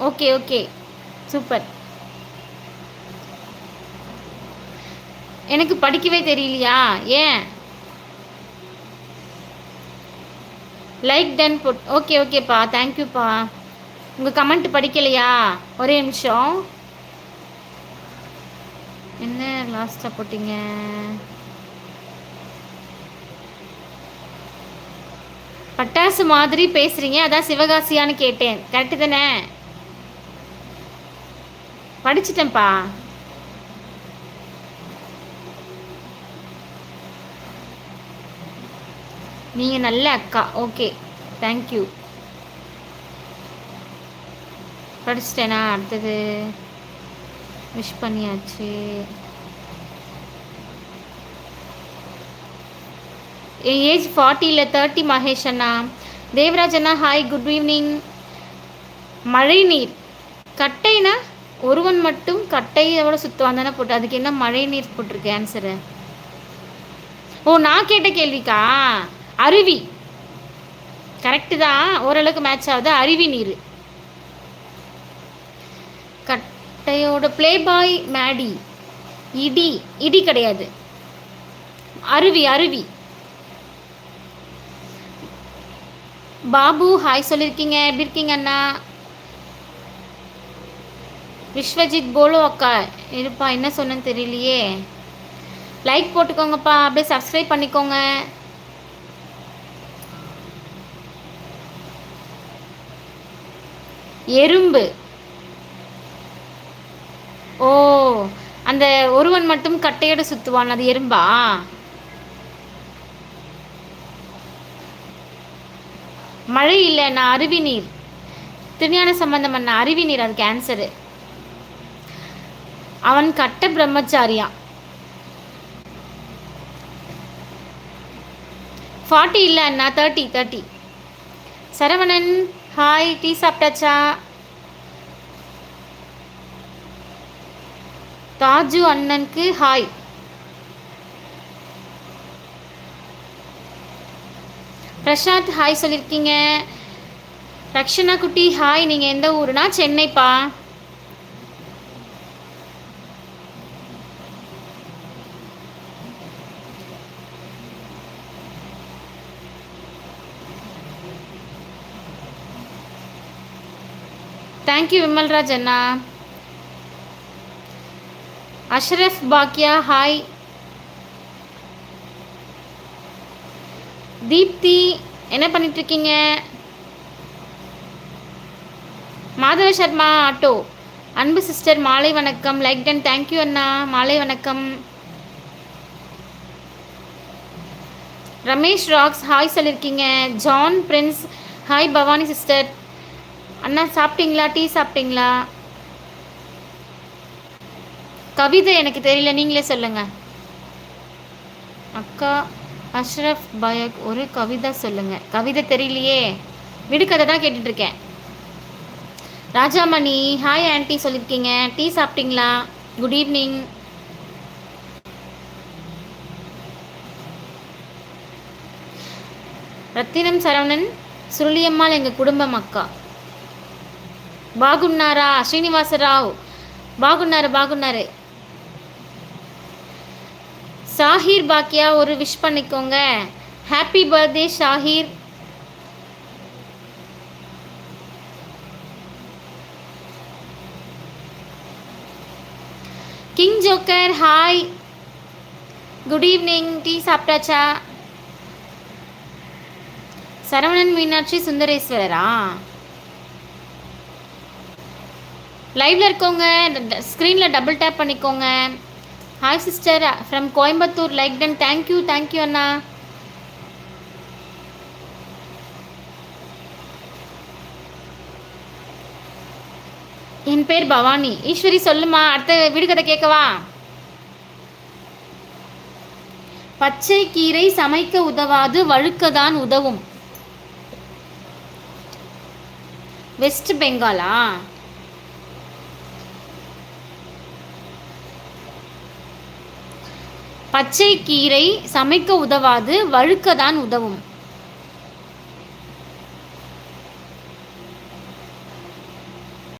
Okay okay. Super. எனக்கு படிக்கவே தெரியலையா? ஏன்? லைக் டன் புட் ஓகே ஓகேப்பா. தேங்க்யூப்பா உங்கள் கமெண்ட் படிக்கலையா? ஒரே நிமிஷம். என்ன லாஸ்ட்டாக போட்டிங்க? பட்டாசு மாதிரி பேசுகிறீங்க அதான் சிவகாசியான்னு கேட்டேன். கரெக்டு தானே? படிச்சிட்டேன்ப்பா. நீங்கள் நல்ல அக்கா. ஓகே. தேங்க்யூ படிச்சிட்டேனா? அடுத்தது விஷ் பண்ணியாச்சு. என் ஏஜ் ஃபார்ட்டியில் தேர்ட்டி மகேஷ் அண்ணா. தேவராஜ் அண்ணா ஹாய் குட் ஈவினிங் மழை நீர் கட்டைனா? ஒருவன் மட்டும் கட்டையோட சுற்றுவான் தானே போட்டு அதுக்கு என்ன மழை நீர் போட்டிருக்கு ஆன்சரு ஓ நான் கேட்ட கேள்விக்கா? அருவி. கரெக்டு தான். ஓரளவுக்கு மேட்ச் ஆகுது. அருவி நீர். கட்டையோட ப்ளே பாய் மேடி. இடி. இடி கிடையாது. அருவி அருவி. பாபு ஹாய் சொல்லியிருக்கீங்க எப்படி இருக்கீங்க அண்ணா? விஸ்வஜித் போலோ அக்கா இருப்பா என்ன சொன்னேன்னு தெரியலையே. லைக் போட்டுக்கோங்கப்பா அப்படியே சப்ஸ்கிரைப் பண்ணிக்கோங்க. எறும்பு. ஓ அந்த ஒருவன் மட்டும் கட்டையோட சுத்துவான் அது எறும்பா? மழை இல்லை நான் அருவி நீர். திருஞான சம்பந்தம் பண்ண அருவி நீர் அது கேன்சரு அவன் கட்ட பிரம்மச்சாரியான் ஃபார்ட்டி இல்லை அண்ணா thirty thirty. Saravanan hi tea சாப்பிட்டாச்சா? தாஜு அண்ணனுக்கு ஹாய் பிரசாந்த் ஹாய் சொல்லியிருக்கீங்க ரக்ஷனா குட்டி ஹாய் நீங்கள் எந்த ஊருனா? சென்னைப்பா. தேங்க்யூ விமல்ராஜ் அண்ணா அஷ்ரஃப் பாக்யா ஹாய் தீப்தி என்ன பண்ணிட்டு இருக்கீங்க மாதவ சர்மா ஆட்டோ. அன்பு சிஸ்டர் மாலை வணக்கம். லைக் டன் தேங்க்யூ அண்ணா மாலை வணக்கம். ரமேஷ் ராக்ஸ் ஹாய் சொல்லியிருக்கீங்க John Prince hi Bhavani sister அண்ணா சாப்பிட்டீங்களா? டீ சாப்பிட்டீங்களா? கவிதை எனக்கு தெரியல நீங்களே சொல்லுங்க. அக்கா அஷ்ரஃப் பயக் ஒரு கவிதை சொல்லுங்க. கவிதை தெரியலையே. விடுகதை தான் கேட்டுட்டு இருக்கேன் ராஜாமணி ஹாய் ஆன்ட்டி சொல்லியிருக்கீங்க டீ சாப்பிட்டீங்களா? குட் ஈவினிங் ரத்தினம் சரவணன் சுருளியம்மாள் எங்கள் குடும்பம் அக்கா. బాగున్నారా శ్రీనివాసరావు బాగున్నారు బాగున్నారు சாஹீர் பாக்கியா ஒரு விஷ் பண்ணிக்கோங்க happy birthday Shaheer king joker hi good evening tea சாப்பிட்டாச்சா சரவணன் மீனாட்சி சுந்தரேஸ்வரரா லைவில் இருக்கவங்க ஸ்க்ரீனில் டபுள் டேப் பண்ணிக்கோங்க. Hi sister from Coimbatore like done thank you thank you அண்ணா. என் பேர் பவானி. ஈஸ்வரி சொல்லுமா அடுத்த விடுகதை கேட்கவா? பச்சை கீரை சமைக்க உதவாது வழுக்கதான் உதவும். வெஸ்ட் பெங்காலா பச்சை கீரை சமைக்க உதவாது வழுக்கதான் உதவும்.